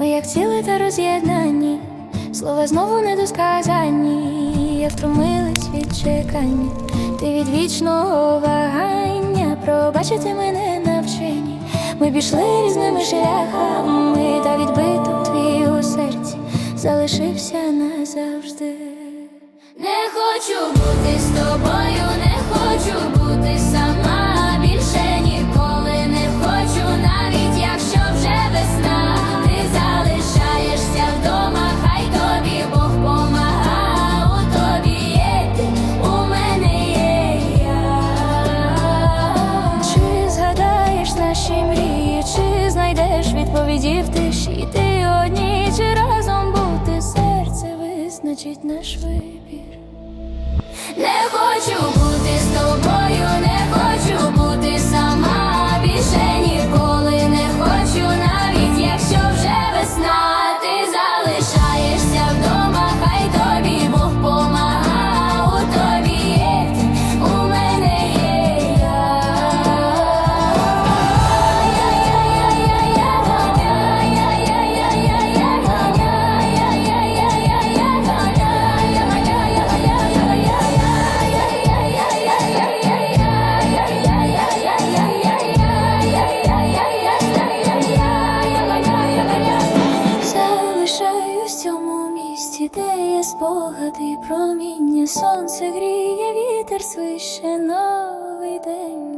Ми як ціле та роз'єднані, слова знову недосказані, як втомились від чекання, ти від вічного вагання, пробачити мене навчені. Ми пішли різними шляхами, та відбиток твій у серці залишився назавжди. Не хочу бути з тобою. Відповіді в тиші? Ти одні, чи разом бути серце визначить наш вибір. Спогади, проміння, сонце гріє, вітер свище новий день.